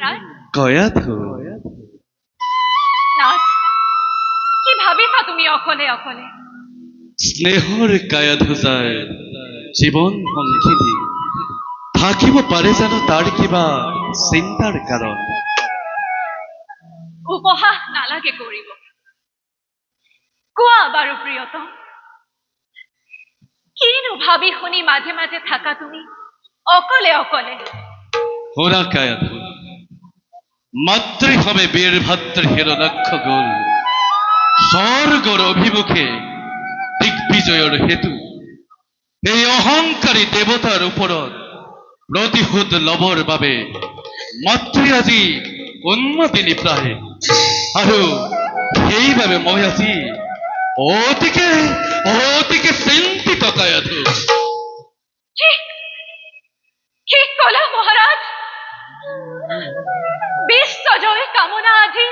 ৰাজ কয়াধু নাথ কি ভাবিছা তুমি অকলে অকলে? স্নেহৰ কায়াধু যায় জীৱন সংগিনী থাকিব পাৰে জানো তাৰ কিবা চিন্তাৰ কাৰণ। উপহাস নালাগে কৰিব। কোৱা বাৰু প্ৰিয়তম। কিনো ভাবি শুনি মাজে মাজে থাকা তুমি? অকলে অকলে। হোৰা কায়াধু মাতৃভাৱে বীর ভাতৃ হিরণাক্ষ গোল স্বর্গর অভিমুখে দিগ্বিজয়ৰ হেতু। এই অহংকাৰী দেৱতাৰ ওপৰত প্ৰতিশোধ লবৰ বাবে মাতৃ আজি উন্মতিনী প্ৰায় আৰু সেইবাবে মই আজি অতিকে অতিকে চিন্তিত কায়াধু। কি কি কলা মহারাজ! বিশ্ব জয় কামনা আজি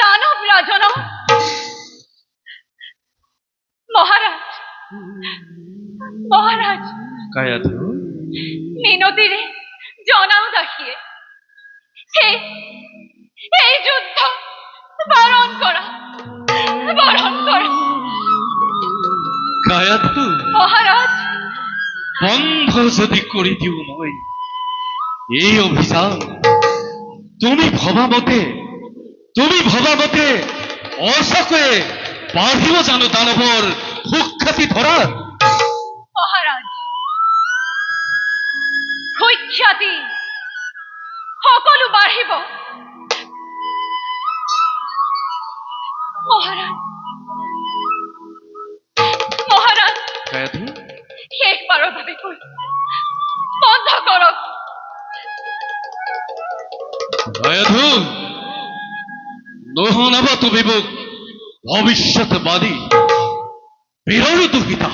দানব রাজন। মহারাজ মহারাজ কায়াধু। মিনতিরে জনাও দেখিয়ে এই এই যুদ্ধ বরণ করা বরণ করা। কায়াধু। মহারাজ। বন্ধ যদি কৰি দিওঁ মই এই অভিযান। তুমি ভবা মতে তুমি ভবা মতে অচকয়ে বাঢ়িব জানো দানৱৰ সুখ্যাতি ধৰাত মহারাজ সুখ্যাতি সকলো বাঢ়িব। মহারাজ মহারাজ শেষবাৰৰ বাবে কৈ নুশুনাব তুমি মোক ভৱিষ্যতবাদী দুহিতা।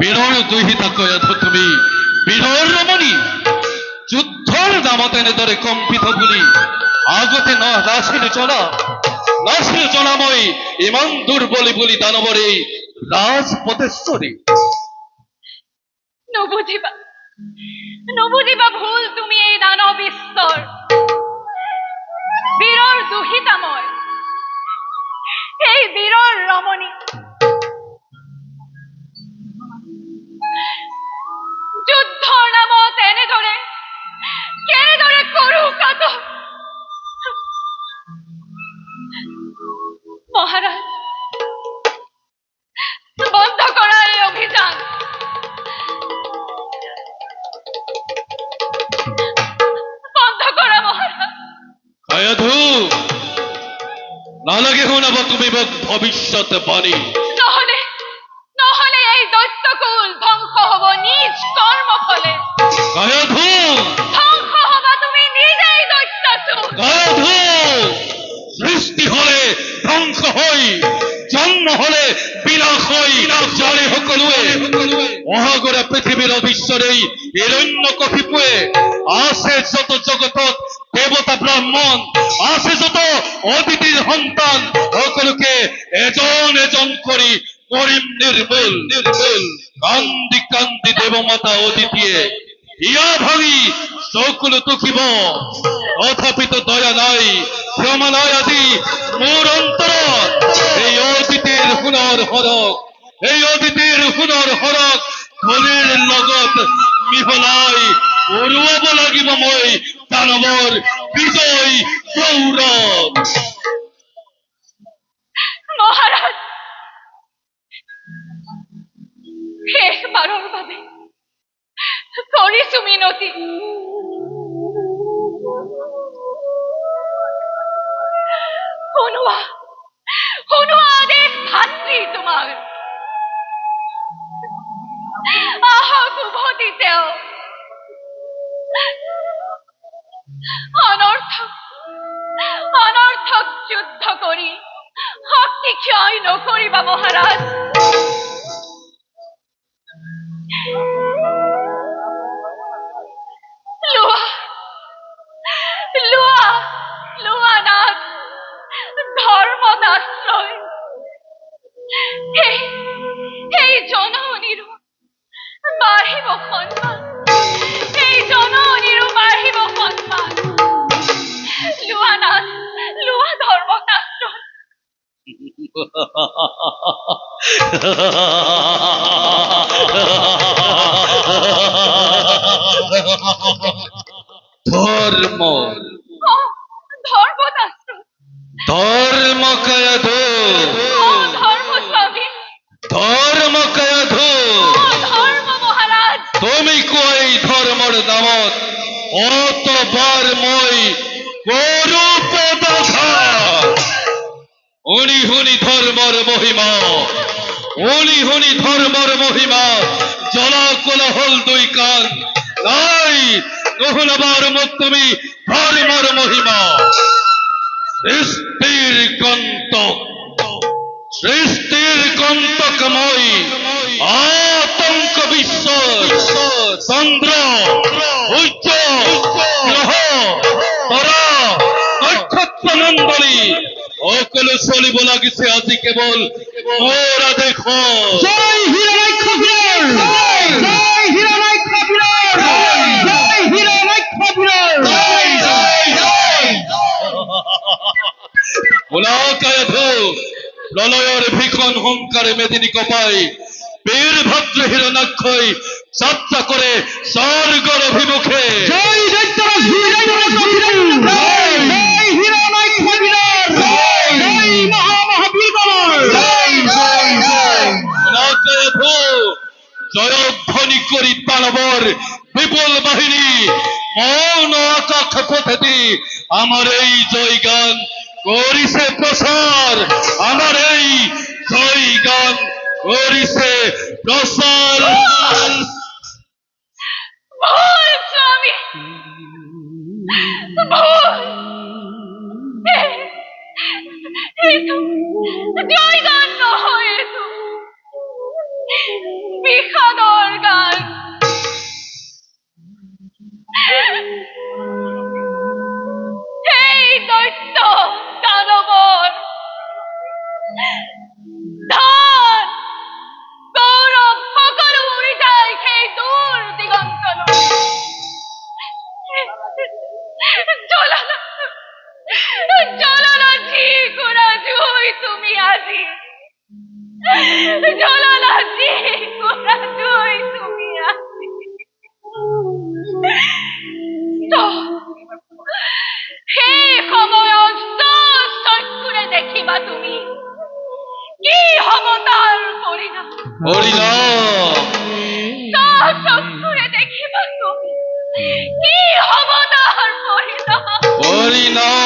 বীৰৰ দুহিতা কয়াধু তুমি। বীৰৰ ৰমণী যুদ্ধৰ নামত এনেদৰে কম্পিত বুলি আগতে ন জনা নাছিল জনা মই ইমান দুৰ্বলী বুলি এই ৰাজপতেশ্বৰী নুবুজিবা নুবুজিবা ভুল তুমি এই দানৱ ঈশ্বৰ দুহিতাময়। এই বীৰৰ ৰমণী যুদ্ধৰ নামত এনেদৰে কেনেদৰে কৰো কাত মহাৰাজ শুনাব তুমি ভৱিষ্যত বাণী নহলে নহলে এই দৈত্যকুল ধ্বংস হব নিজ কায়াধু ধ্বংস হবা তুমি নিজেই দৈত্যচুৰ গাধু সৃষ্টি হলে ধ্বংস হৈ জন্ম হলে বিনাশ হৈ জলে সকলোৱে অহাগৰা পৃথিৱীৰ অধীশ্বৰেই হিৰণ্য কশিপুৱে আছে যত জগতত দেৱতা ব্ৰাহ্মণ আছে যত অদিতিৰ সন্তান, সকলোকে এজন এজন কৰি কৰিম নিৰ্মূল নিৰ্মূল কান্দি কান্দি দেৱমাতা অদিতিয়ে। ইয়া ভাবি চকুলো টুকিব তথাপিতো দয়া নাই, ক্ষমা নাই আজি মোৰ অন্তৰত এই অতীতিৰ সোণৰ সৰক এই অতীতিৰ সোণৰ সৰক ধনীৰ লগত মিহলাই উৰুৱাব লাগিব মই দানৱৰ বিজয় গৌৰৱ মহাৰাজ শেষবাৰৰ বাবে কৰিছো মিনতি শুনোৱা আদেশ ভাতৃ তোমাৰ আহক উভতি তেওঁ অনৰ্থক অনর্থক যুদ্ধ করি। শক্তি ক্ষয় নকরিবা মহাৰাজ ধর্ম। ধর্মদাস্ত্র ধর্ম কয়ধো ধর্ম কয়ধো তুমি কই ধর্মর নামত অতবার মই গরূপ মহিমা। উনি হুনি ধর্মর মহিমা। জলা কোলাহল দুই কান নাই নহলবার মত তুমি ধর্মর মহিমা। সৃষ্টির কন্তক। সৃষ্টির কন্তকময় আতঙ্ক বিশ্ব চন্দ্র, সূর্য অকল চলিব লাগিছে আজি কেৱল দেখো জয় প্রলয়ের ভীষণ হুঙ্কারে মেদিনী কপাই বীর ভদ্র হিরণাক্ষই যাত্রা করে স্বর্গর অভিমুখে। জয় করি দানবর বিপুল বাহিনী, মৌন আকাশ পথেতি আমার এই জয়গান করিছে প্রসার। আমার এই জয় গান করিছে প্রসার। হরিনাম। চকুৰে দেখিবা তুমি কি হ'ব তাৰ পৰিণাম হরিনাম।